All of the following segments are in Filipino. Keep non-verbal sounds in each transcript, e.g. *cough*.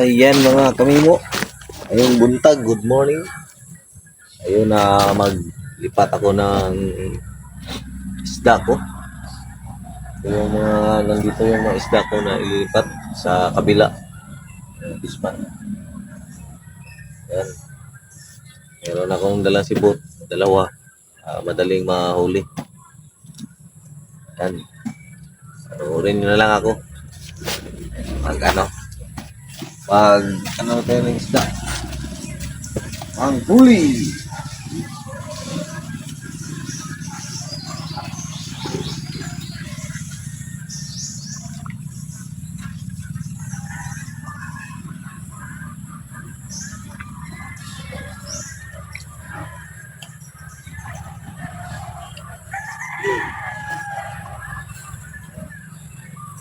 Ayan mga kamimo. Ayun buntag, good morning. Ayun na maglipat ako ng isda ko. Yung mga nandito yung mga isda ko na ililipat sa kabila. Yung Pispan. Ayan. Meron akong dalang sibot, dalawa. Ah, madaling mahuli. Ayan. Panoorin nyo na lang ako. Pag ano, pag ano tayo ng isda. Ang huli!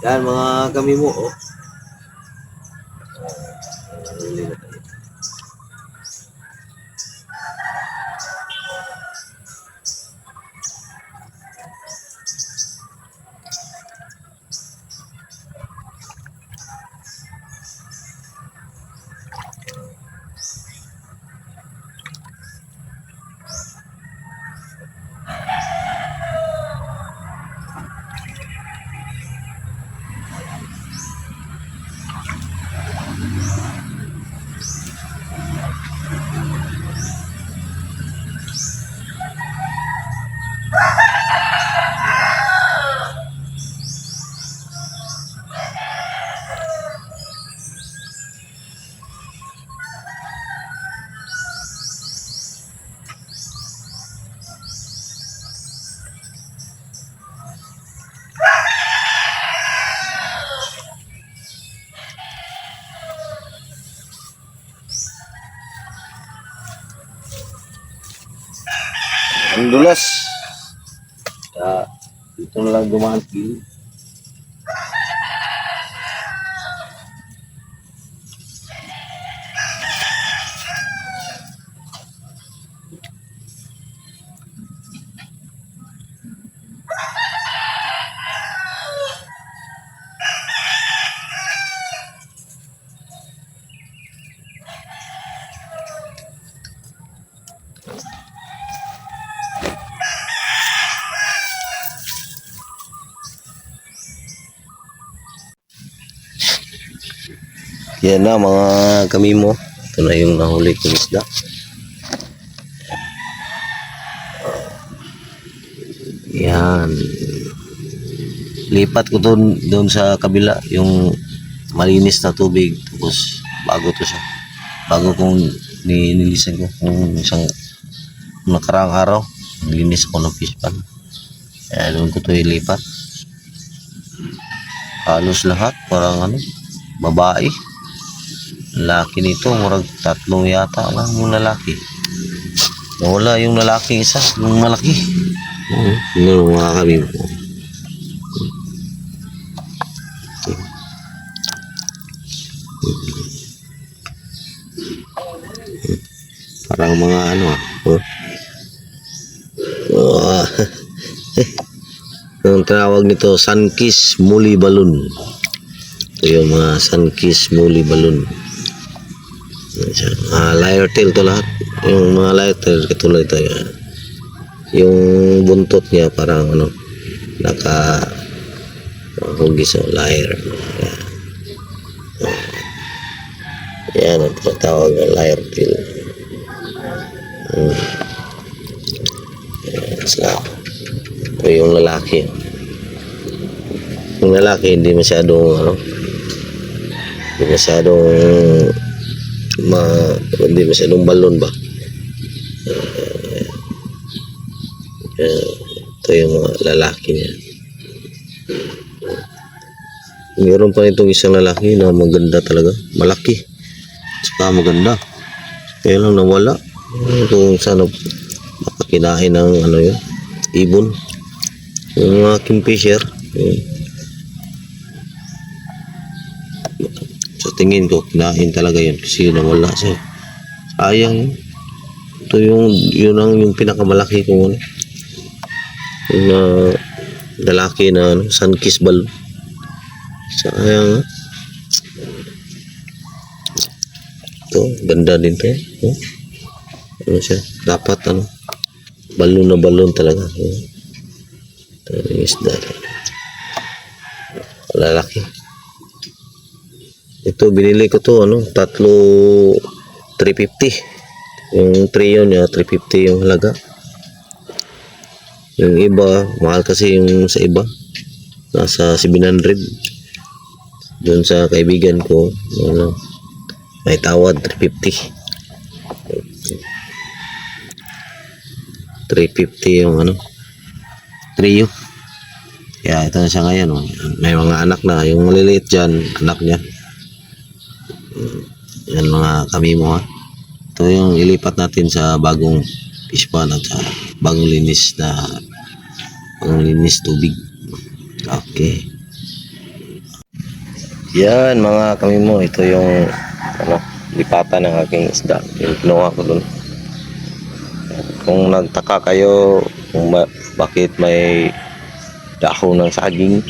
Yan mga kami mo, oh. Huli na tayo. Ang dulas. Kaya dito na lang dumaan Yan na mga kamimo. Ito na yung nahuli kong isda. Yan. Lipat ko doon doon sa kabila yung malinis na tubig tapos bago to siya. Bago kong ni nilisan ko kung isang nakaraang araw nilinis ko ng fish pan. Kaya doon ko to ilipat. Halos lahat parang ano babae. Laki nito, murag tatlong yata lang yung lalaki. Wala yung lalaki isa, yung malaki. Oo, yun mga kami. Parang mga ano ah. Oh. *laughs* Oh. yung tawag nito, Sunkiss Muli Balloon. Ito yung mga Sunkiss Muli Balloon. Ah, liar tail to lahat. Yung mga liar tail katulad ito. Yan. Yung buntot niya parang ano naka hugis o liar. Yan. Yan ang tinatawag na liar tail. Hmm. Yan, sila. Ito yung lalaki. Yung lalaki hindi masyadong ano hindi masyadong ma hindi masyadong balon ba? Uh, ito yung mga lalaki niya. Meron pa itong isang lalaki na maganda talaga. Malaki. Saka maganda. Kaya lang nawala kung sana makakinain ng ano yun ibon. Yung mga kingfisher. Yun. Tingin ko kinain talaga yun kasi nawala siya sayang ito yung yun ang yung pinakamalaki kong ano yung na lalaki na ano, sun kiss ball sayang ha? To, ganda din to. Oh. Ano siya? Dapat ano? Balon na balon talaga. Ito yung isda. Lalaki. Ito, binili ko to, ano, tatlo 350. Yung trio niya, 350 yung halaga. Yung iba, mahal kasi yung sa iba. Nasa 700. Doon sa kaibigan ko, ano, may tawad 350. 350 yung ano, trio. Kaya ito na siya ngayon. Oh. May mga anak na. Yung maliliit dyan, anak niya. Yan mga kami mo ha. Ito yung ilipat natin sa bagong fish at sa bagong linis na bagong linis tubig. Okay. Yan mga kami mo. Ito yung ano, lipatan ng aking isda. Yung kinuha ko dun. Kung nagtaka kayo kung ba- bakit may dahon ng saging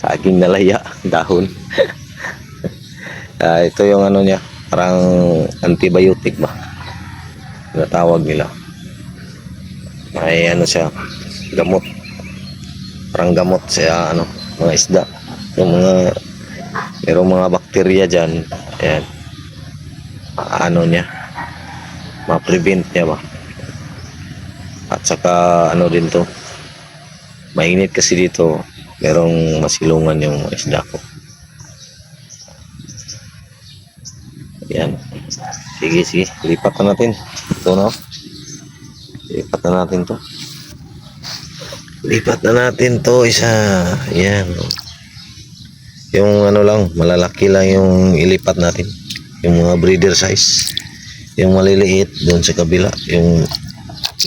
saging na laya *laughs* dahon Ah, ito yung ano niya parang antibiotic ba? Natawag nila. May ano siya gamot. Parang gamot sa ano mga isda. Yung mga merong mga bakterya dyan ayan. Ano niya ma-prevent niya ba? At saka ano din to mainit kasi dito merong masilungan yung isda ko yan sige sige. Lipat na natin. Ito na lipat na natin to. Lipat na natin to isa. Yan. Yung ano lang malalaki lang yung ilipat natin. Yung mga breeder size. Yung maliliit doon sa kabila. Yung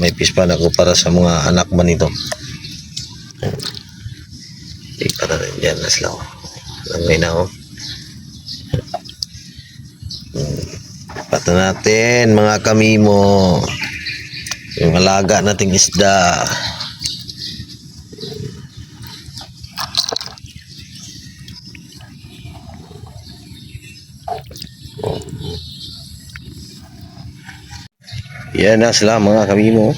may pispan ako para sa mga anak ba nito Lipat na rin dyan, Laslaw. Langay na ako. Lipat na natin, mga kamimo. Yung alaga nating isda. Yan na sila mga kamimo.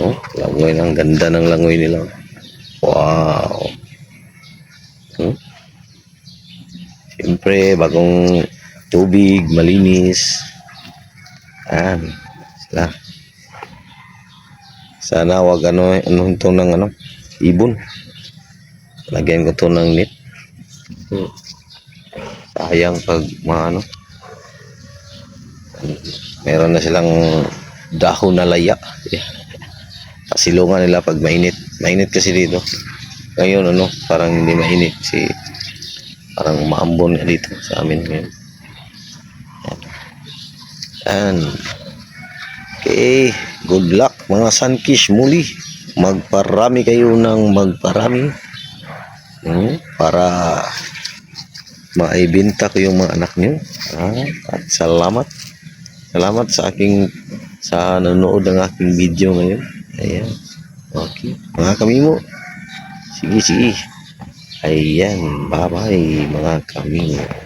Oh, langoy ng ganda ng langoy nila. Wow. Hmm? Siyempre, bagong tubig, malinis. Yan. Sila. Sana wag ano, ano ito ng ano, ibon. Lagyan ko to ng net. Hmm. Sayang pag mga ano. Meron na silang dahon na laya. *laughs* Yeah. Pasilungan nila pag mainit. Mainit kasi dito. Ngayon ano, parang hindi mainit si parang maambon na dito sa amin ngayon. Yan. Okay, good luck mga sunkish muli. Magparami kayo ng magparami. Hmm, para maibinta ko yung mga anak niyo. Ah, at salamat. Salamat sa aking sa nanonood ng aking video ngayon. Ayan. Okay. Mga kami mo. Sige, sige. Ayan. Bye-bye mga kami mo.